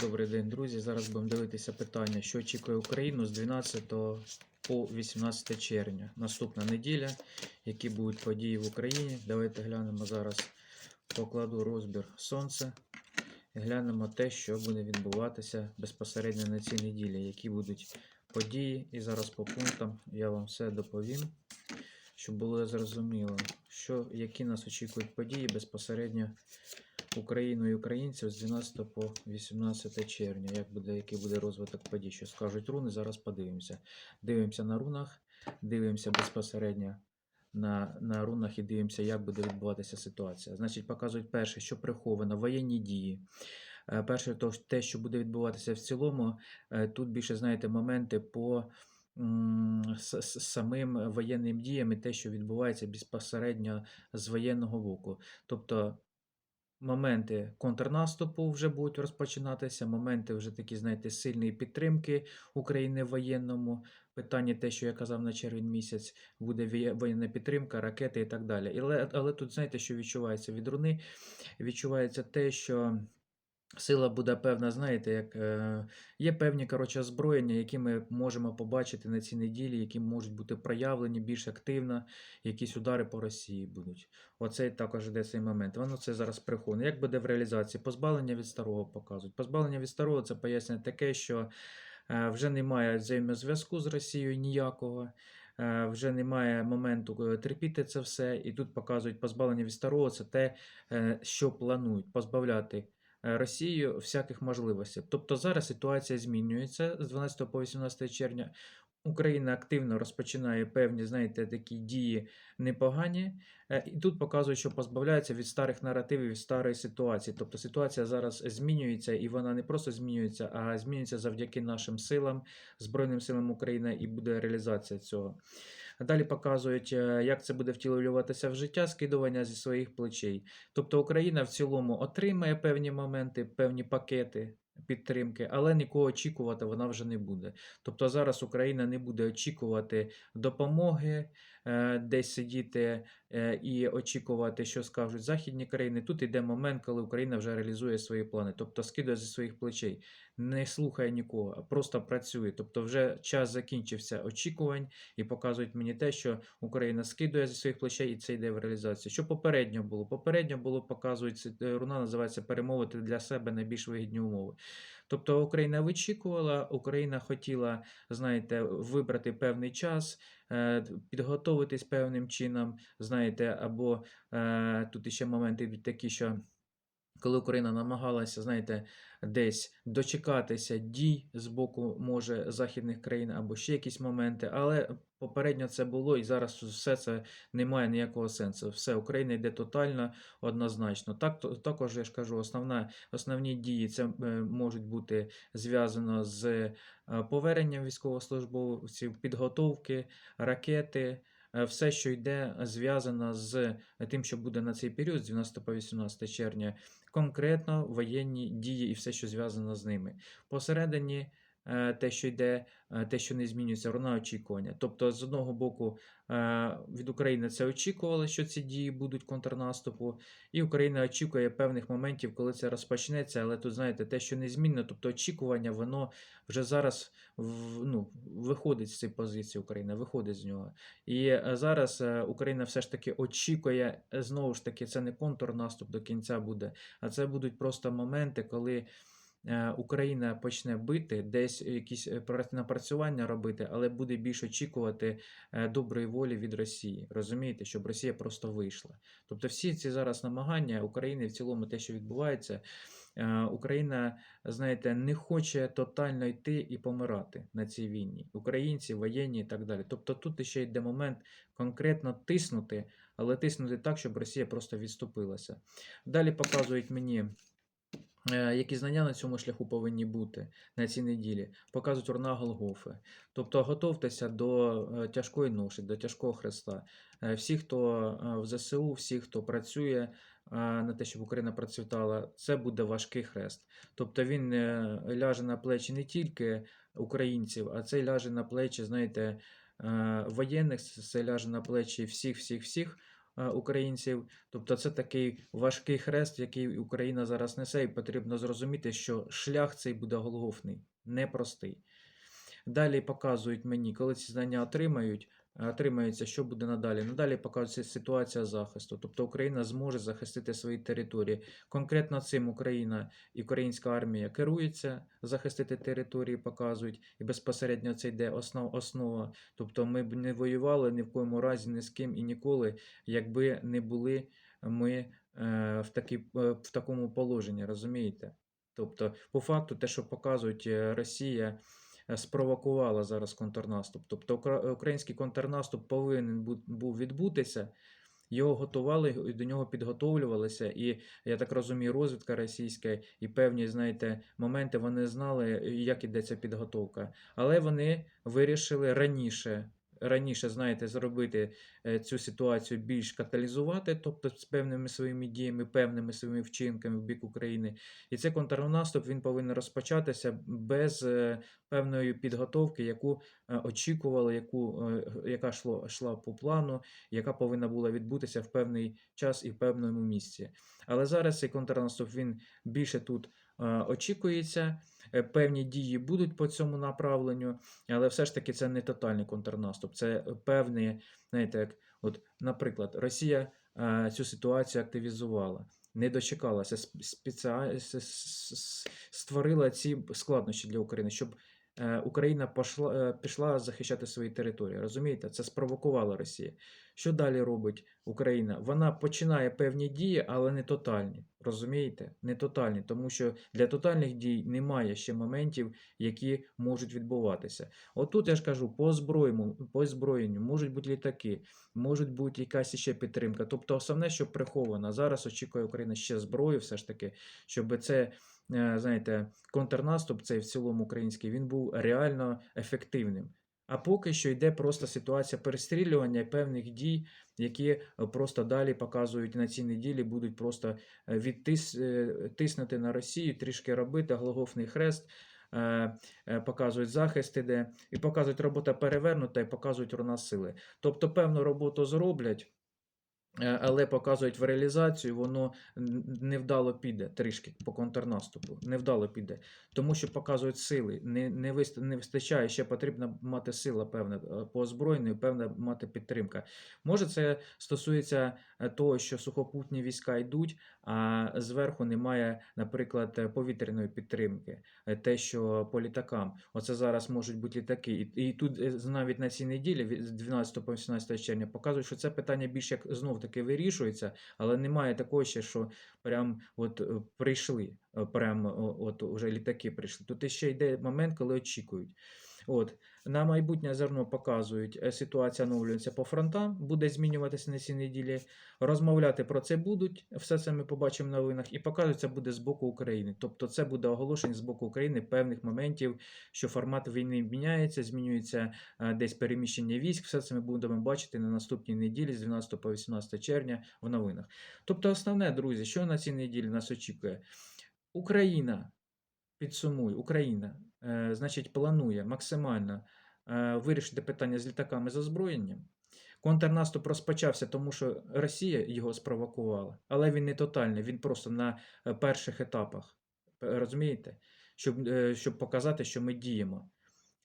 Добрий день, друзі. Зараз будемо дивитися питання, що очікує Україну з 12 по 18 червня. Наступна неділя, які будуть події в Україні. Давайте глянемо зараз. Покладу розбір сонця. Глянемо те, що буде відбуватися безпосередньо на цій неділі, які будуть події. І зараз по пунктам я вам все доповім, щоб було зрозуміло, що, які нас очікують події безпосередньо Україну і українців з 12 по 18 червня. Як буде, який буде розвиток подій? Що скажуть руни? Зараз подивимося. Дивимося на рунах, дивимося безпосередньо на, на рунах і дивимося, як буде відбуватися ситуація. Значить, показують перше, що приховано, воєнні дії. Е, Перше, то, те, що буде відбуватися в цілому, е, тут більше знаєте моменти по с- самим воєнним діям і те, що відбувається безпосередньо з воєнного боку. Тобто моменти контрнаступу вже будуть розпочинатися, моменти вже такі, знаєте, сильної підтримки України в воєнному. Питання те, що я казав на червень місяць, буде воєнна підтримка, ракети і так далі. Але, але тут, знаєте, що відчувається від руни? Відчувається те, що. Сила буде певна, знаєте, як е, є певні коротше, озброєння, які ми можемо побачити на цій неділі, які можуть бути проявлені більш активно, якісь удари по Росії будуть. Оце також йде цей момент. Воно це зараз приховане. Як буде в реалізації? Позбавлення від старого показують. Позбавлення від старого це пояснює таке, що е, вже немає взаємозв'язку з Росією ніякого. е, Вже немає моменту е, терпіти це все, і тут показують позбавлення від старого це те, е, що планують позбавляти е, Росію всяких можливостей. Тобто зараз ситуація змінюється з 12 по 18 червня. Україна активно розпочинає певні, знаєте, такі дії непогані. Е, І тут показують, що позбавляється від старих наративів, від старої ситуації. Тобто ситуація зараз змінюється, і вона не просто змінюється, а змінюється завдяки нашим силам, Збройним силам України, і буде реалізація цього. Далі показують, е, як це буде втілюватися в життя, скидування зі своїх плечей. Тобто Україна в цілому отримає певні моменти, певні пакети підтримки, але нікого очікувати вона вже не буде. Тобто зараз Україна не буде очікувати допомоги, десь сидіти е, і очікувати, що скажуть західні країни. Тут йде момент, коли Україна вже реалізує свої плани, тобто скидує зі своїх плечей, не слухає нікого, а просто працює. Тобто, вже час закінчився очікувань і показують мені те, що Україна скидує зі своїх плечей, і це йде в реалізацію. Що попередньо було? Попередньо було показують е, руна, називається перемовити для себе найбільш вигідні умови. Тобто Україна вичікувала, Україна хотіла, знаєте, вибрати певний час, підготовитись підготуватись певним чином, знаєте, або е, тут ще моменти такі, що. Коли Україна намагалася, знаєте, десь дочекатися дій з боку, може, західних країн або ще якісь моменти, але попередньо це було, і зараз все це не має ніякого сенсу. Все, Україна йде тотально однозначно. Так, то- також я ж кажу, основна, основні дії це е, можуть бути зв'язано з е, поверненням військовослужбовців, підготовки, ракети. Е, Все, що йде, зв'язано з тим, що буде на цей період, з 12 по 18 червня, конкретно воєнні дії і все, що зв'язано з ними. Посередині е, те, що йде, е, те, що не змінюється, руна очікування. Тобто, з одного боку, е, від України це очікували, що ці дії будуть контрнаступу, і Україна очікує певних моментів, коли це розпочнеться. Але тут, знаєте, те, що не змінно, тобто очікування, воно вже зараз ну, виходить з цієї позиції України, виходить з нього. І е, зараз е, Україна все ж таки очікує, е, знову ж таки, це не контрнаступ до кінця буде, а це будуть просто моменти, коли е, Україна почне бити, десь якісь е, напрацювання робити, але буде більш очікувати е, доброї волі від Росії. Розумієте, щоб Росія просто вийшла. Тобто, всі ці зараз намагання України в цілому, те, що відбувається. е, Україна, знаєте, не хоче тотально йти і помирати на цій війні. Українці, воєнні і так далі. Тобто тут ще йде момент конкретно тиснути, але тиснути так, щоб Росія просто відступилася. Далі показують мені. Е, Які знання на цьому шляху повинні бути на цій неділі, показують урна Голгофи. Тобто готовтеся до е, тяжкої ноші, до тяжкого хреста. Е, Всі, хто в ЗСУ, всі, хто працює на те, щоб Україна процвітала, це буде важкий хрест. Тобто він ляже на плечі не тільки українців, а це ляже на плечі, знаєте, воєнних, це ляже на плечі всіх, всіх, всіх українців. Тобто це такий важкий хрест, який Україна зараз несе, і потрібно зрозуміти, що шлях цей буде голгофний, непростий. Далі показують мені, коли ці знання отримають, е, отримається, що буде надалі. Надалі показується ситуація захисту. Тобто Україна зможе захистити свої території. Конкретно цим Україна і українська армія керується, захистити території показують, і безпосередньо це йде основ, основа. Тобто ми б не воювали ні в коєму разі ні з ким і ніколи, якби не були ми е, в, такі, е, в такому положенні, розумієте? Тобто, по факту, те, що показують е, Росія, е, спровокувала зараз контрнаступ. Тобто укра- український контрнаступ повинен бу- був відбутися. Його готували до нього підготовлювалися, і я так розумію, розвідка російська і певні, знаєте, моменти вони знали, як іде ця підготовка. Але вони вирішили раніше, раніше, знаєте, зробити е, цю ситуацію більш каталізувати, тобто з певними своїми діями, певними своїми вчинками в бік України. І цей контрнаступ він повинен розпочатися без е, певної підготовки, яку е, очікували, яку, яка шло, йшла по плану, яка повинна була відбутися в певний час і в певному місці. Але зараз цей контрнаступ він більше тут очікується. Е, Певні дії будуть по цьому направленню, але все ж таки це не тотальний контрнаступ. Це певний, знаєте, як, от, наприклад, Росія е, цю ситуацію активізувала. Не дочекалася, сп- спеціа- с- с- с- створила ці складнощі для України, щоб е, Україна пошла, е, пішла захищати свої території. Розумієте, це спровокувала Росія. Що далі робить Україна? Вона починає певні дії, але не тотальні. Розумієте? Не тотальні, тому що для тотальних дій немає ще моментів, які можуть відбуватися. Отут я ж кажу, по озброєнню, по озброєнню можуть бути літаки, можуть бути якась ще підтримка. Тобто, основне, що приховано. Зараз очікує Україна ще зброю, все ж таки, щоб це. Е, Знаєте, контрнаступ цей в цілому український він був реально ефективним. А поки що йде просто ситуація перестрілювання певних дій, які просто далі показують на цій неділі, будуть просто е, відтис, е, на Росію, трішки робити голгофний хрест, показують захист іде, і показують робота перевернута, і показують руна сили. Тобто певну роботу зроблять. Е, Але показують в реалізацію, воно невдало піде трішки по контрнаступу. Невдало піде. Тому що показують сили. Не, не, вист- не вистачає, ще потрібно мати сила певна е, по озброєнню, певна мати підтримка. Може, це стосується е, того, що сухопутні війська йдуть, а зверху немає, наприклад, е, повітряної підтримки. Е, Те, що по літакам, оце зараз можуть бути літаки. І, тут е, навіть на цій неділі, з 12 по 18 червня, показують, що це питання більш як знов таки вирішується, але немає такого ще, що прям от прийшли, прям от уже літаки прийшли. Тут ще йде момент, коли очікують. От. На майбутнє зерно показують, е, ситуація оновлюється по фронтам, буде змінюватися на цій неділі. Розмовляти про це будуть, все це ми побачимо в новинах, і показують це буде з боку України. Тобто це буде оголошення з боку України певних моментів, що формат війни міняється, змінюється е, десь переміщення військ. Все це ми будемо бачити на наступній неділі з 12 по 18 червня в новинах. Тобто, основне, друзі, що на цій неділі нас очікує? Україна, підсумую, Україна, е, значить, планує максимально е, вирішити питання з літаками з озброєнням. Контрнаступ розпочався, тому що Росія його спровокувала, але він не тотальний, він просто на е, перших етапах. Розумієте? Щоб, щоб показати, що ми діємо.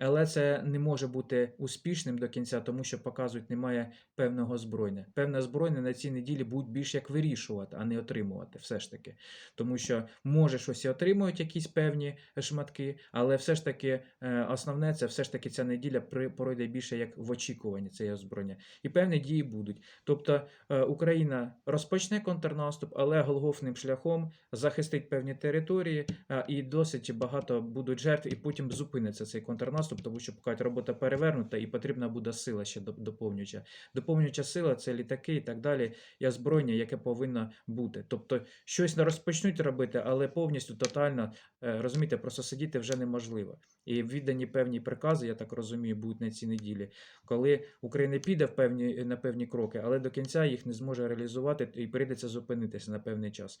Але це не може бути успішним до кінця, тому що показують, немає певного збройня. Певне збройне на цій неділі будуть більш як вирішувати, а не отримувати, все ж таки. Тому що може щось і отримують якісь певні шматки, але все ж таки е, основне це все ж таки ця неділя пройде більше як в очікуванні цієї озброєння. І певні дії будуть. Тобто е, Україна розпочне контрнаступ, але голгофним шляхом захистить певні території, е, і досить багато будуть жертв, і потім зупиниться цей контрнаступ, тому що поки робота перевернута, і потрібна буде сила ще доп- доповнююча. Доповнююча сила це літаки і так далі, і озброєння, яке повинно бути. Тобто щось не розпочнуть робити, але повністю тотально е, розумієте, просто сидіти вже неможливо. І віддані певні прикази, я так розумію, будуть на цій неділі, коли Україна піде в певні, на певні кроки, але до кінця їх не зможе реалізувати і прийдеться зупинитися на певний час.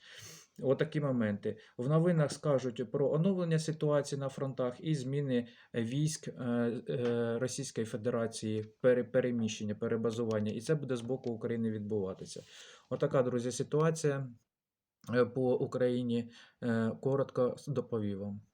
Отакі моменти. В новинах скажуть про оновлення ситуації на фронтах і зміни військ. військ е, е, Російської Федерації, пере- переміщення, перебазування, і це буде з боку України відбуватися. Отака, друзі, ситуація е, по Україні. Е, Коротко доповів вам.